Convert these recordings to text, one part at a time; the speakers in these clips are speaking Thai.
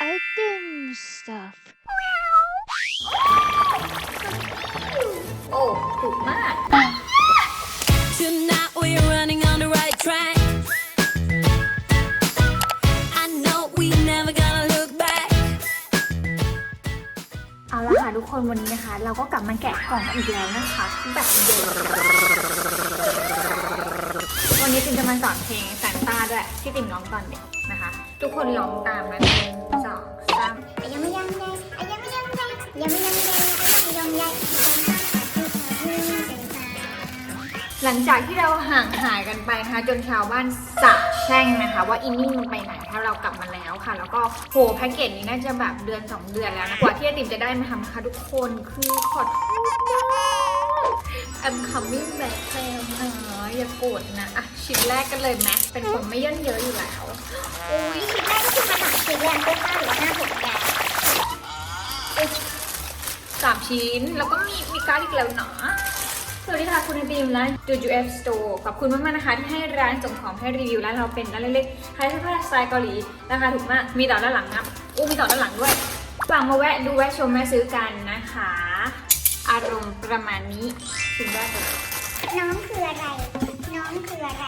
item stuff. โอ้ถูกมาก Tonight we're running on the right track. I know we never gonna look back. เอาละค่ะทุกคนวันนี้นะคะ เราก็กลับมาแกะกล่องอีกแล้วนะคะแบบเดิมวันนี้ติมจะมาสอนเพลงแซนต้าด้วยที่ติมร้องตอนเด็กนะคะ ทุกคนร้องตามนะ หลังจากที่เราห่างหายกันไปนะคะจนชาวบ้านสาบแช่งนะคะ ว่าอินนี่มันไปไหนถ้าเรากลับมาแล้วค่ะ แล้วก็โหแพ็กเกจนี้น่าจะแบบเดือน 2 เดือนแล้วนะกว่าที่ไอติมจะได้มาทำนะคะทุกคนคือขอโทษมาก I'm coming back แล้วนะอย่าโกรธนะอะชิ้นแรกกันเลยแม็กเป็นคนไม่ย่นเยอะอยู่แล้วอุ้ยชิ้นแรกก็คือมาจากชิ้นแรกเสื้อผ้าหรือว่าหน้าผมแกสามชิ้นแล้วก็มีมีการ์ดอีกแล้วเนาะ สวัสดีค่ะคุณไอติมร้าน Jojo F Store ขอบคุณมากๆนะคะ ที่ให้ร้านส่งของให้รีวิวร้านเราเป็นร้านเล็กๆขายเสื้อผ้าสไตล์เกาหลีราคาถูกมากมีต่อด้านหลังนะอู้มีต่อด้านหลังด้วยฝากมาแวะดูแวะชมแม่ซื้อกันนะคะ อารมณ์ประมาณนี้ชิ้นแรกเลยน้องคืออะไร น้องคืออะไร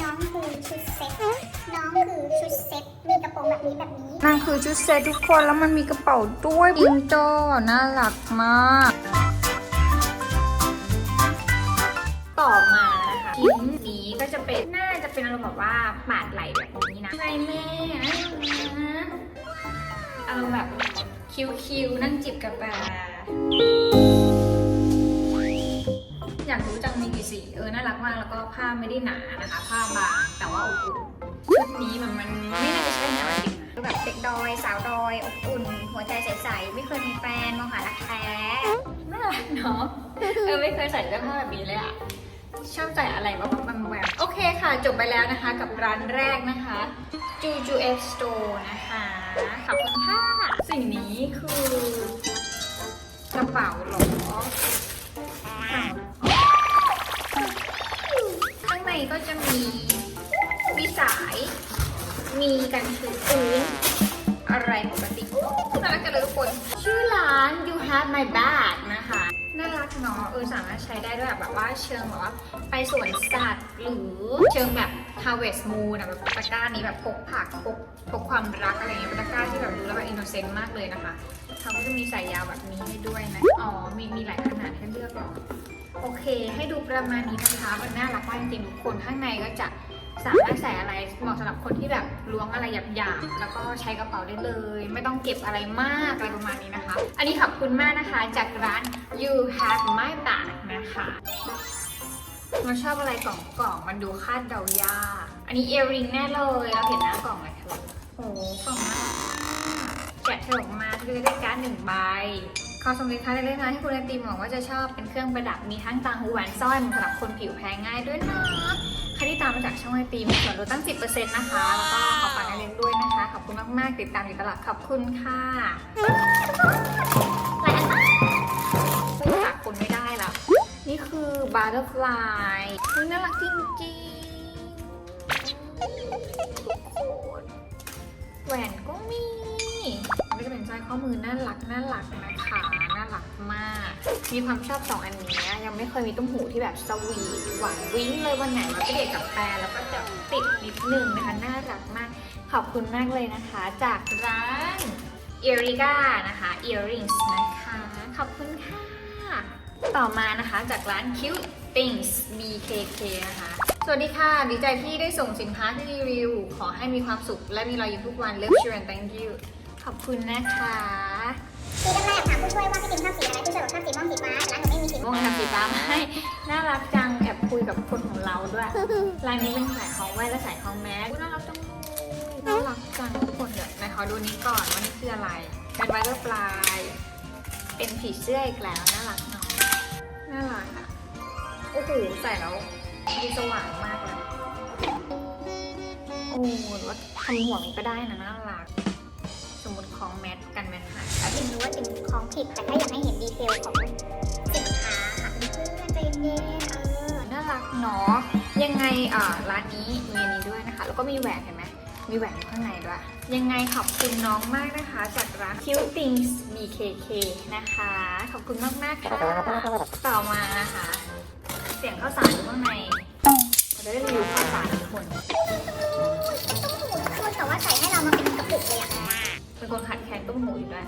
น้องคือชุดเซ็ตน้องคือชุดเซ็ตมีกระโปรงแบบนี้แบบนี้นั่นคือชุดเซตทุกคนแล้วมันมีกระเป๋าด้วยจิงโจ้น่ารักมาก ต่อมานะคะชิ้นนี้ก็จะเป็นน่าจะเป็นอารมณ์แบบว่าปาดไหลแบบนี้นะไงแม่อารมณ์แบบคิ้วๆนั่งจิบกาแฟอยากรู้จังมีกี่สีเออน่ารักมากแล้วก็ผ้าไม่ได้หนานะคะ ผ้าบางแต่ว่าอบอุ่นชุดนี้มันมันไม่น่าจะใช่แนวจริงนะแบบเด็กดอย สาวดอยอบอุ่น หัวใจใสๆไม่เคยมีแฟนมองหารักแท้น่ารักเนาะเออไม่เคยใส่เสื้อผ้าแบบนี้เลยอะ ชอบใส่อะไรบ้างบางแหวมโอเคค่ะ จบไปแล้วนะคะกับร้านแรกนะคะ Juju F Store นะคะ ขอบคุณค่ะ สิ่งนี้คือกระเป๋าหรอข้างในก็จะมีมีสาย มีกันชื้นปืนอะไรปกติน่ารักจังเลยทุกคน ชื่อร้าน You Have My Bag นะคะ กเนาะเออสามารถใช้ได้ด้วยแบบว่าเชิงแบบว่าไปสวนสัตว์หรือเชิงแบบ Harvest Moon อะแบบตะกร้านี้แบบพกผักพกพกความรักอะไรเงี้ยเป็นตะกร้าที่แบบดูแล้วแบบอินโนเซนต์มากเลยนะคะเขาก็จะมีสายยาวแบบนี้ให้ด้วยนะอ๋อมีมีหลายขนาดให้เลือกหรอโอเค ให้ดูประมาณนี้นะคะมันน่ารักมากจริงๆทุกคนข้างในก็จะสามารถใส่อะไรเหมาะสำหรับคนที่แบบล้วงอะไรหยาบๆ แล้วก็ใช้กระเป๋าได้เลย ไม่ต้องเก็บอะไรมากอะไรประมาณนี้นะคะ อันนี้ขอบคุณมากนะคะจากร้าน You Have My Bag นะคะมันชอบอะไรกล่องกล่องๆมันดูคาดเดายาก อันนี้เอริงแน่เลย เราเห็นหน้ากล่องเลยเธอโอ้โหกล่องน่ารักมากแกะเธอออกมาคือได้การ์ดหนึ่งใบขอส่งสินค้าเล็กๆนะที่คุณไอติมหวังว่าจะชอบเป็นเครื่องประดับมีทั้งต่างหูแหวนสร้อยมันสำหรับคนผิวแพ้ง่ายด้วยนะใครที่ตามมาจากช่องไอติมส่วนลดตั้ง 10%นะคะ แล้วก็ขอฝากกันเลี้ยงด้วยนะคะ ขอบคุณมากๆ ติดตามอยู่ตลอดขอบคุณค่ะ คุณไม่ได้ละนี่คือบาร์เ r อร์ฟลายน่ารักจริงๆทุกคนแหวนก็มีนี่ก็เป็นสร้อยข้อมือน่ารักน่ารักนะคะน่ารักมาก มีความชอบสองอันนี้ยังไม่เคยมีตุ้มหูที่แบบสวีทหวานวิ้งเลยวันไหนมาไปเดทกับแฟนแล้วก็จะติดนิดนึงนะคะน่ารักมาก ขอบคุณมากเลยนะคะ จากร้าน e r i g a นะคะ earrings นะคะ ขอบคุณค่ะ ต่อมานะคะจากร้าน Cute Things BKK นะคะ สวัสดีค่ะ ดีใจที่ได้ส่งสินค้าที่รีวิว ขอให้มีความสุข และมีรอยยิ้มทุกวัน Love you and thank you ขอบคุณนะคะสีแรกถามผู้ช่วยว่าพี่ติมชอบสีอะไรผู้ช่วยบอกชอบสีม่วงสีฟ้าร้านหนูไม่มีสีม่วงทำสีฟ้ามาให้น่ารักจังแอบคุยกับคนของเราด้วยร้านนี้เป็นสายของแว่นและสายของแมสอุ๊ยน่ารักจังเลยน่ารักจังทุกคนเดี๋ยวไหนขอดูนี้ก่อนว่านี่คืออะไร เป็นไวเตอร์ฟลาย เป็นผีเสื้ออีกแล้วน่ารักเนาะ น่ารักอะ โอ้โห ใส่แล้วดูสว่างมากเลยโอ้หรือว่าทำหัวนี้ก็ได้นะน่ารัก สมมติของแมสกันแมสหายติมรู้ว่าติมคล้องผิดแต่ถ้าอยากให้เห็นดีเทลของสินค้าค่ะเพื่อนใจเย็นเออ น่ารักเนาะ ยังไงอ่าร้านนี้มีอันนี้ด้วยนะคะ แล้วก็มีแหวนเห็นไหม มีแหวนอยู่ข้างในด้วย ยังไงขอบคุณน้องมากนะคะ จากร้าน Cute Things BKK นะคะ ขอบคุณมากมากๆค่ะ ต่อมานะคะ เสียงข้าวสารอยู่ข้างในเราจะได้รีวิวข้าวสารทุกคนตู้หมูทุกคนแต่ว่าใส่ให้เรามาเป็นกระปุกเลยอะเป็นคนขัดแคลนตุ้มหูอยู่ด้วย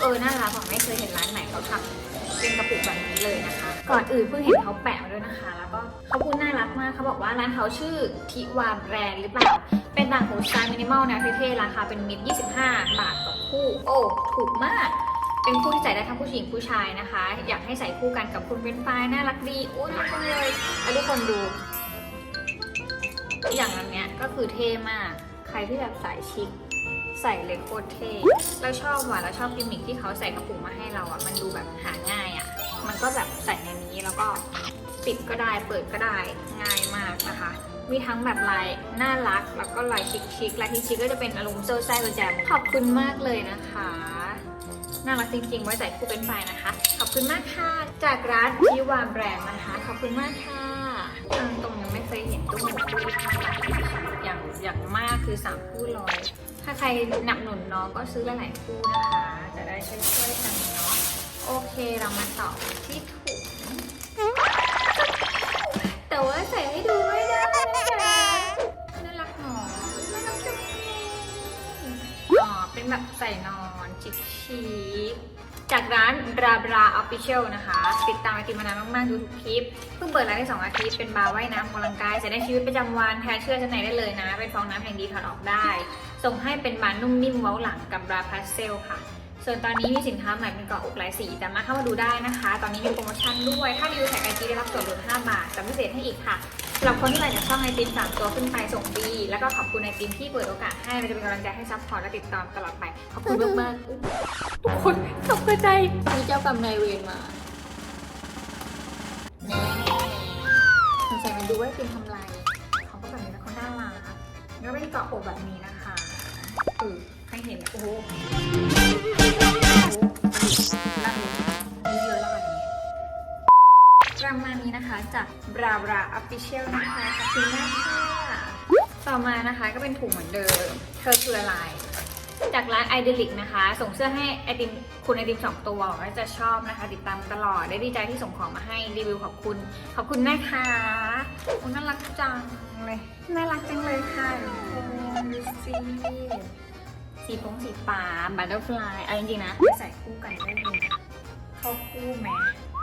เออ น่ารักผมไม่เคยเห็นร้านไหนเขาทำเป็นกระปุกแบบนี้เลยนะคะ ก่อนอื่นเพิ่งเห็นเขาแปะมาด้วยนะคะ แล้วก็เขาพูดน่ารักมากเขาบอกว่าร้านเขาชื่อทิวาแบรนด์หรือเปล่า เป็นต่างหูสไตล์มินิมอลแนวเท่ๆราคาเป็นมิตร25 บาทต่อคู่ โอ้ ถูกมาก เป็นคู่ที่ใส่ได้ทั้งผู้หญิงผู้ชายนะคะ อยากให้ใส่คู่กันกับคุณเป็นไฟล์น่ารักดีอุ้ยน่ารักเลยแล้วทุกคนดู อย่างอันเนี้ยก็คือเท่มาก ใครที่แบบสายชิคใส่เลยโคตรเท่แล้วชอบว่ะแล้วชอบกิมมิคที่เขาใส่กระปุกมาให้เราอะ มันดูแบบหาง่ายอะ มันก็แบบใส่ในนี้แล้วก็ปิดก็ได้เปิดก็ได้ง่ายมากนะคะ มีทั้งแบบลายน่ารักแล้วก็ลายชิคๆลายที่ชิคก็จะเป็นอารมณ์เซอร์ไซกุญแจขอบคุณมากเลยนะคะน่ารักจริงๆ ไว้ใส่คู่เป็นไฟนะคะ ขอบคุณมากค่ะ จากร้านทิวามแบรนด์นะคะ ขอบคุณมากค่ะทางตรงยังไม่เคยเห็นตุ้มหูคู่อย่างอย่างมากคือสามคู่ร้อย ถ้าใครหนับหนุนน้องก็ซื้อหลายๆคู่นะคะ จะได้ช่วยๆกันเนาะ โอเคเรามาต่อที่ถุงแต่ว่าใส่ให้ดูไม่ได้นะคะน่ารักหนอน่ารักจังเลยอ๋อเป็นแบบใส่นอนชิคชีจากร้านบราบราออฟฟิเชียลนะคะ ติดตามไอติมมานานมาก ๆ ดูทุกคลิป เพิ่งเปิดร้านได้สองอาทิตย์ เป็นบาร์ว่ายน้ำออกกำลังกายใส่ในชีวิตประจำวันแทนเชื่อชั้นในได้เลยนะ เป็นฟองน้ำอย่างดีถอดออกได้ ส่งให้เป็นบาร์นุ่มนิ่มเว้าหลังกับบราพาสเซลค่ะ ส่วนตอนนี้มีสินค้าใหม่เป็นเกาะอกหลายสีแต่มาเข้ามาดูได้นะคะ ตอนนี้มีโปรโมชั่นด้วย ถ้ารีวิวแท็กไอจีได้รับส่วนลด5บาทแต่พิเศษให้อีกค่ะสำหรับคนที่มาจากช่องไอติม3ตัวขึ้นไปส่งฟรีแล้วก็ขอบคุณไอติมที่เปิดโอกาสให้เราจะเป็นกำลังใจให้ซัพพอร์ตและติดตามตลอดไป ขอบคุณมากๆอุ๊ยทุกคนตกใจมีเจ้ากรรมนายเวรมาแน่สงสัยมันดูว่าเป็นทำลายเขาก็แบบนี้แล้วเขาน่ารักแล้วเป็นเกาะอกแบบนี้นะคะคือให้เห็นโอ้ นี้นะคะจากบราบราออฟฟิเชียลนะคะขอบคุณมากค่ะ ต่อมานะคะก็เป็นถุงเหมือนเดิม เธอคืออะไร จากร้านไอเดลิกนะคะ ส่งเสื้อให้ไอติมคุณไอติมสองตัวหวังว่าจะชอบนะคะ ติดตามตลอดได้ดีใจที่ส่งของมาให้รีวิวขอบคุณ ขอบคุณนะคะโอ้น่ารักจังเลย น่ารักจังเลยค่ะดูสิสีฟงสีฟ้าบัตเตอร์ฟลายเอาจริงๆนะ ใส่คู่กันได้เลยเข้าคู่ไหม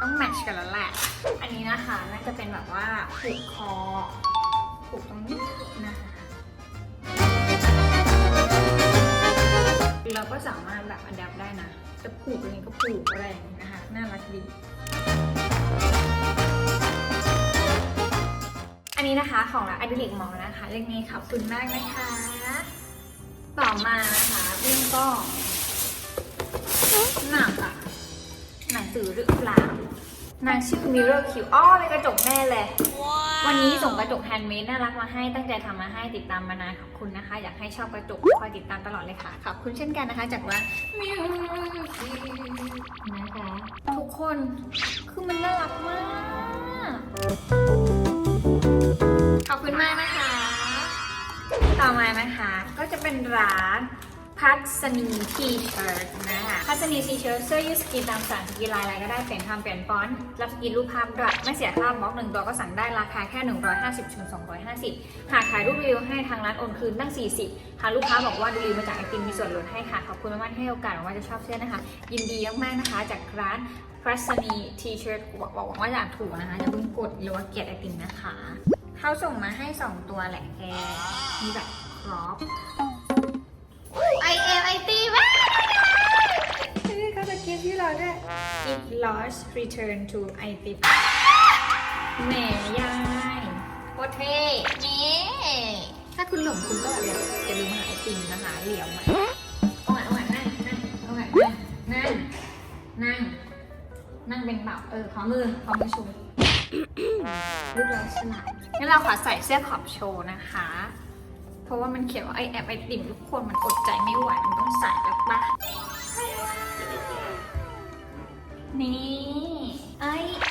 ต้องแมทช์กันแล้วแหละ อันนี้นะคะน่าจะเป็นแบบว่าผูกคอผูกตรงนี้นะคะเราก็สามารถแบบอันดับได้นะ จะผูกอะไรก็ผูกอะไรอย่างนี้นะคะ น่ารักดี อันนี้นะคะของร้านอดิลิกมอนะคะเรื่องนี้ขอบคุณมากนะคะ ต่อมานะคะเรื่องก็หนักอะหนังสือหรือเปล่า นางชื่อ Mirror Q อ้อเป็นกระจกแม่เลย วันนี้ส่งกระจกแฮนด์เมดน่ารักมาให้ ตั้งใจทำมาให้ติดตามมานานขอบคุณนะคะ อยากให้ชอบกระจกคอยติดตามตลอดเลยค่ะ ขอบคุณเช่นกันนะคะ จากร้านมิวนะคะทุกคนคือมันน่ารักมาก ขอบคุณมากนะคะ ต่อมานะคะก็จะเป็นร้านพัสนีทีเชิร์ตนะคะ พัสนีทีเชิร์ตเสื้อยืดสกรีนตามสั่งสกรีนลายอะไรก็ได้เปลี่ยนทำเปลี่ยนฟอนต์รับสกรีนรูปภาพด้วยไม่เสียค่าบล็อกหนึ่งตัวก็สั่งได้ราคาแค่ 150ถึง250 หากถ่ายรูปรีวิวให้ทางร้านโอนคืนตั้ง 40ทางลูกค้าบอกว่าดูรีวิวมาจากไอติมมีส่วนลดให้ค่ะ ขอบคุณมากๆที่ให้โอกาสหวังว่าจะชอบเสื้อนะคะ ยินดีมากๆนะคะ จากร้านพัสนีทีเชิร์ตหวังว่าจะอ่านถูกนะคะอย่าเพิ่งกดหรือว่าเกลียดไอติมนะคะเขาส่งมาให้ 2 ตัวแหละแกมีแบบครอปไอเอ็มไอตีว้ ที่เราด้วย if lost return to ไอติมแหมยายโคตรเท่นี่ถ้าคุณหลงคุณก็อย่าอย่าลืมหาไอติมนะคะ เหลียวมาเอาใหม่เอาใหม่นั่งนั่งเอาใหม่นั่งนั่งนั่ง นั่งเป็นแบบเออขอมือขอมือชูลูกเราฉลาดงั้นเราขอใส่เสื้อขอบโชว์นะคะ เพราะว่ามันเขียนว่าไอแอบไอติมทุกคนมันอดใจไม่ไหวมันต้องใส่แล้วปะ นี่ไอไอ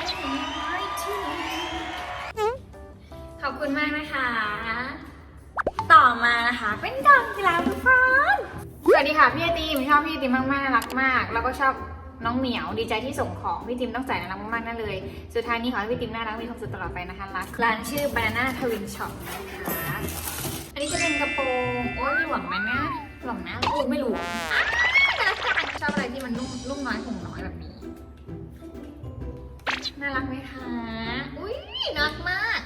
ไอทีขอบคุณมากนะคะ ต่อมานะคะ เป็นกล่องกีฬาทุกคนสวัสดีค่ะพี่ไอติมชอบพี่ไอติมมากๆน่ารักมาก แล้วก็ชอบน้องเหมียวดีใจที่ส่งของพี่ติมต้องใส่น่ารักมากๆนั่นเลย สุดท้ายนี้ขอให้พี่ติมน่ารักมีความสุขตลอดไปนะคะรักร้านชื่อ Banana Twin Shop นะคะอันนี้จะเป็นกระโปรงโอ้ยหลวมไหมนะหลวมนะโอ้ยไม่หลวมอะน่ารักจังชอบอะไรที่มันนุ่มนุ่มน้อยห่มน้อยแบบนี้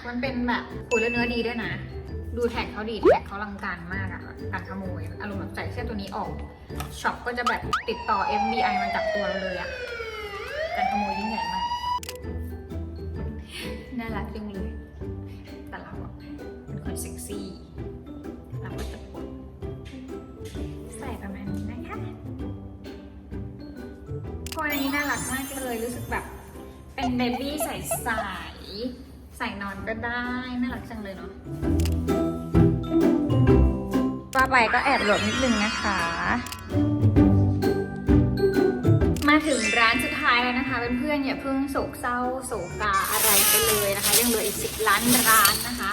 มันเป็นแบบโอ้ยแล้วเนื้อดีด้วยนะ ดูแท็กเขาดีแท็กเขาลังการมากอะการขโมย อารมณ์แบบใส่เสื้อตัวนี้ออกช็อปก็จะแบบติดต่อ FBI มาจับตัวเราเลยอะการขโมยยิ่งใหญ่มาก น่ารักจังเลย แต่เราอะเป็นคนเซ็กซี่เราก็จะปลดใส่ประมาณนี้นะคะคนอันนี้น่ารักมากเลยรู้สึกแบบเป็นเบบี้ใส่ใส ใส่นอนก็ได้ น่ารักจังเลยเนาะว่าไปก็แอบหลบนิดนึงนะคะ มาถึงร้านสุดท้ายแล้วนะคะเพื่อนๆอย่าเพิ่งโศกเศร้าโศกาอะไรไปเลยนะคะ ยังเหลืออีกสิบล้านร้านนะคะ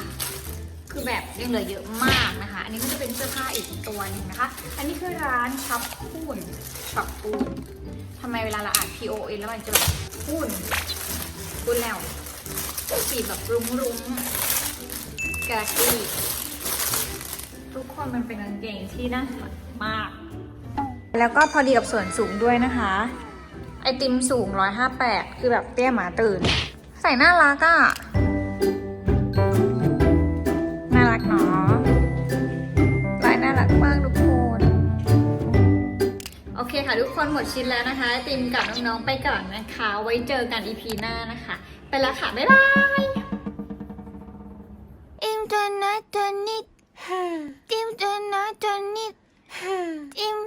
คือแบบยังเหลือเยอะมากนะคะ อันนี้ก็จะเป็นเสื้อผ้าอีกตัวหนึงนะคะ อันนี้คือร้านช็อปปูนช็อปปูนทำไมเวลาเราอ่าน P O N แล้วมันจะแบบปูนปูนแล้ว สีแบบรุ้งรุ้งๆกากี้ทุกคนมันเป็นกางเกงที่น่ารักมาก แล้วก็พอดีกับส่วนสูงด้วยนะคะ ไอติมสูง 158 คือแบบเตี้ยหมาตื่น ใส่น่ารักอะน่ คนหมดชิ้นแล้วนะคะ ติมกับน้องๆไปก่อนนะคะ ไว้เจอกัน EP หน้านะคะ ไปแล้วค่ะ บ๊ายบายอิมตัวน้อยตัวนิดอิมตัวน้อยตัวนิดอิม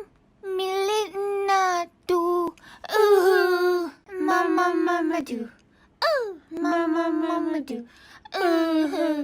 มิลินาดูอือมามามามาดูอือมามามามาดูอืออือ